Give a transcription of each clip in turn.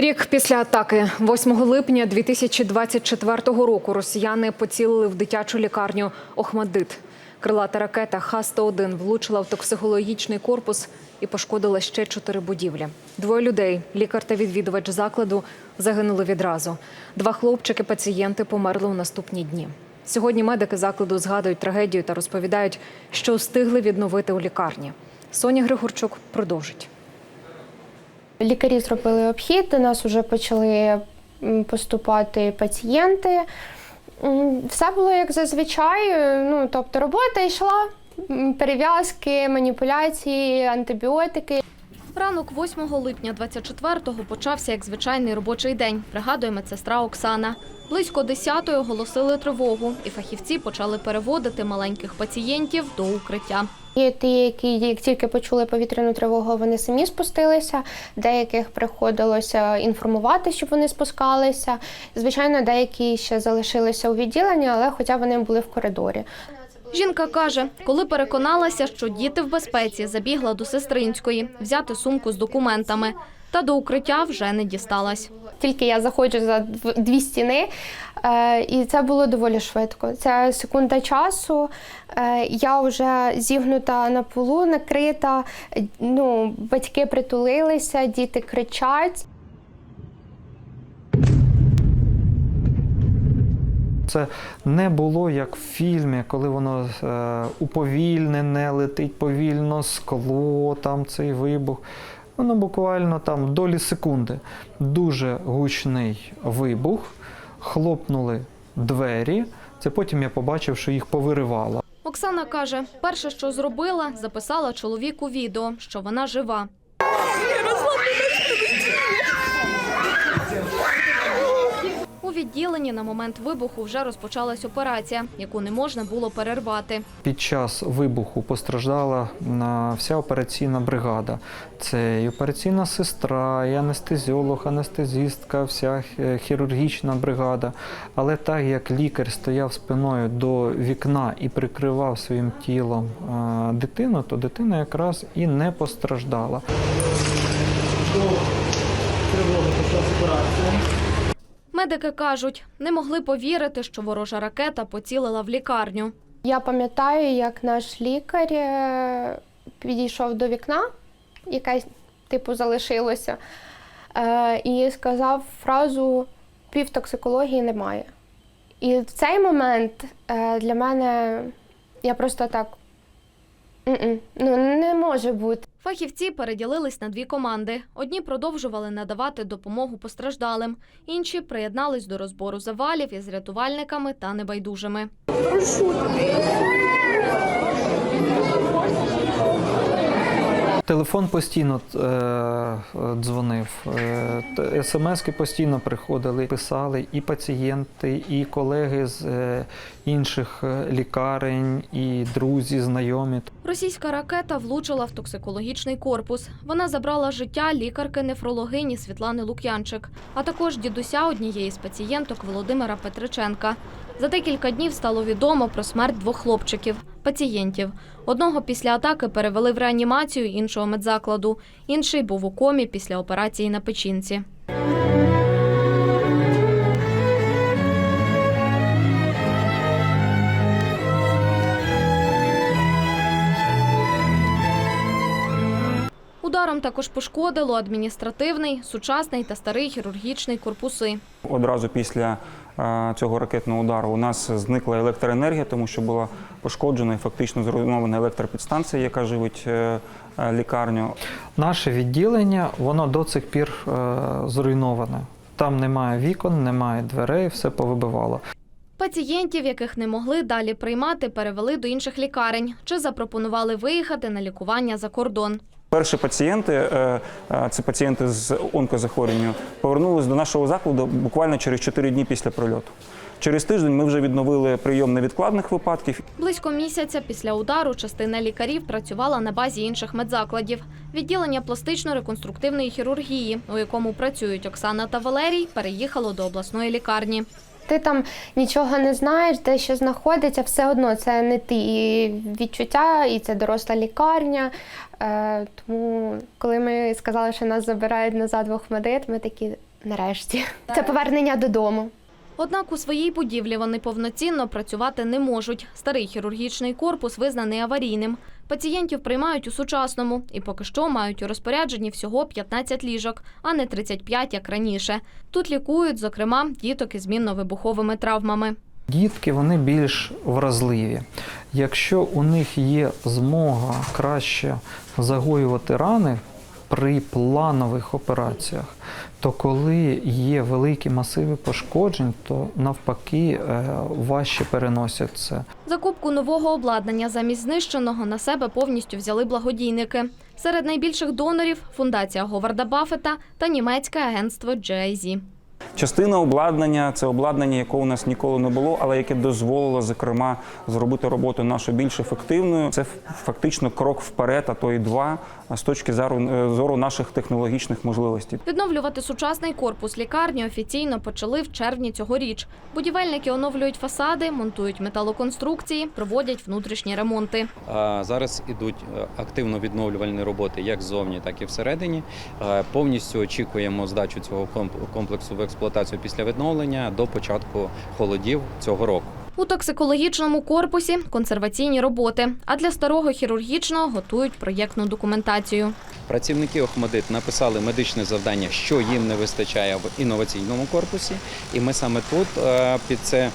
Рік після атаки, 8 липня 2024 року, росіяни поцілили в дитячу лікарню Охмадит. Крилата ракета Х-101 влучила в токсикологічний корпус і пошкодила ще чотири будівлі. Двоє людей, лікар та відвідувач закладу, загинули відразу. Два хлопчики-пацієнти померли у наступні дні. Сьогодні медики закладу згадують трагедію та розповідають, що встигли відновити у лікарні. Соня Григорчук продовжить. Лікарі зробили обхід, до нас вже почали поступати пацієнти. Все було як зазвичай. Ну, тобто робота йшла, перев'язки, маніпуляції, антибіотики. Ранок 8 липня 24-го почався як звичайний робочий день, пригадує медсестра Оксана. Близько 10-ї оголосили тривогу, і фахівці почали переводити маленьких пацієнтів до укриття. Є ті, які як тільки почули повітряну тривогу, вони самі спустилися. Деяких приходилося інформувати, щоб вони спускалися. Звичайно, деякі ще залишилися у відділенні, але хоча вони були в коридорі. Жінка каже, коли переконалася, що діти в безпеці, забігла до сестринської взяти сумку з документами. Та до укриття вже не дісталась. Тільки я заходжу за дві стіни, е, і це було доволі швидко. Це секунда часу. Е, я вже зігнута на полу, накрита. е, Ну, батьки притулилися, діти кричать. Це не було як в фільмі, коли воно е, уповільнене, летить повільно, скло, там цей вибух. Воно буквально там долі секунди. Дуже гучний вибух, хлопнули двері. Це потім я побачив, що їх повиривало. Оксана каже, перше, що зробила, записала чоловіку відео, що вона жива. Відділенні на момент вибуху вже розпочалась операція, яку не можна було перервати. Під час вибуху постраждала вся операційна бригада. Це і операційна сестра, і анестезіолог, анестезістка, вся е, хірургічна бригада. Але так як лікар стояв спиною до вікна і прикривав своїм тілом дитину, то дитина якраз і не постраждала. Медики кажуть, не могли повірити, що ворожа ракета поцілила в лікарню. Я пам'ятаю, як наш лікар е, підійшов до вікна, яке типу залишилося, е, і сказав фразу півтоксикології немає. І в цей момент е, для мене я просто так ну не може бути. Фахівці переділились на дві команди. Одні продовжували надавати допомогу постраждалим, інші приєднались до розбору завалів із рятувальниками та небайдужими. Телефон постійно е, дзвонив, е, смски постійно приходили, писали і пацієнти, і колеги з е, інших е, лікарень, і друзі, знайомі. Російська ракета влучила в токсикологічний корпус. Вона забрала життя лікарки-нефрологині Світлани Лук'янчик, а також дідуся однієї з пацієнток Володимира Петриченка. За декілька днів стало відомо про смерть двох хлопчиків пацієнтів. Одного після атаки перевели в реанімацію іншого медзакладу. Інший був у комі після операції на печінці. Ударом також пошкодило адміністративний, сучасний та старий хірургічний корпуси. Одразу після цього ракетного удару у нас зникла електроенергія, тому що була пошкоджена і фактично зруйнована електропідстанція, яка живить е, е, лікарню. Наше відділення, воно до цих пір е, зруйноване. Там немає вікон, немає дверей, все повибивало. Пацієнтів, яких не могли далі приймати, перевели до інших лікарень чи запропонували виїхати на лікування за кордон. Перші пацієнти, е, е, це пацієнти з онкозахворюванням, повернулися до нашого закладу буквально через 4 дні після прильоту. Через тиждень ми вже відновили прийом невідкладних випадків Близько місяця після удару частина лікарів працювала на базі інших медзакладів. Відділення пластично-реконструктивної хірургії, у якому працюють Оксана та Валерій, переїхало до обласної лікарні. Ти там нічого не знаєш, де що знаходиться, все одно це не ті відчуття, і це доросла лікарня. Е, тому, коли ми сказали, що нас забирають назад в Охмадит, ми такі нарешті. Це повернення додому. Однак у своїй будівлі вони повноцінно працювати не можуть. Старий хірургічний корпус визнаний аварійним. Пацієнтів приймають у сучасному і поки що мають у розпорядженні всього 15 ліжок, а не 35, як раніше. Тут лікують, зокрема, діток із мінно-вибуховими травмами. Дітки вони більш вразливі. Якщо у них є змога краще загоювати рани при планових операціях, то коли є великі масиви пошкоджень, то навпаки е, важче переносять це. Закупку нового обладнання замість знищеного на себе повністю взяли благодійники. Серед найбільших донорів фундація Говарда Баффета та німецьке агентство GIZ. Частина обладнання це обладнання, якого у нас ніколи не було, але яке дозволило, зокрема, зробити роботу нашу більш ефективною. Це фактично крок вперед, а то і два з точки зору, е, зору наших технологічних можливостей. Відновлювати сучасний корпус лікарні офіційно почали в червні цьогоріч. Будівельники оновлюють фасади, монтують металоконструкції, проводять внутрішні ремонти. Зараз ідуть е, активно відновлювальні роботи як ззовні, так і всередині. Повністю очікуємо здачу цього комп- комплексу в експлуатацію після відновлення до початку холодів цього року. У токсикологічному корпусі консерваційні роботи, а для старого хірургічного готують проєктну документацію. Працівники Охмадит написали медичне завдання, що їм не вистачає в інноваційному корпусі, і ми саме тут е, під це,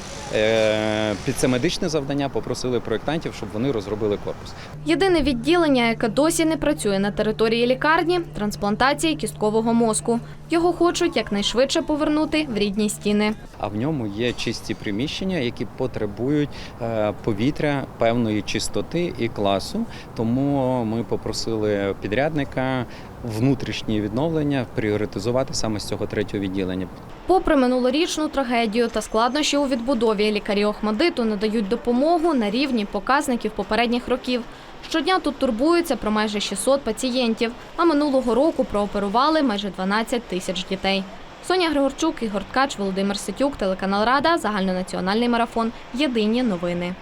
під це медичне завдання попросили проєктантів, щоб вони розробили корпус. Єдине відділення, яке досі не працює на території лікарні трансплантації кісткового мозку. Його хочуть якнайшвидше повернути в рідні стіни. а в ньому є чисті приміщення, які потребують е, повітря певної чистоти і класу. Тому ми попросили підрядника внутрішні відновлення пріоритизувати саме з цього третього відділення. Попри минулорічну трагедію та складнощі у відбудові, лікарі Охмадиту надають допомогу на рівні показників попередніх років. Щодня тут турбуються про майже 600 пацієнтів, а минулого року прооперували майже 12 тисяч дітей. Соня Григорчук, Ігор Ткач, Володимир Ситюк, телеканал Рада, загальнонаціональний марафон. Єдині новини.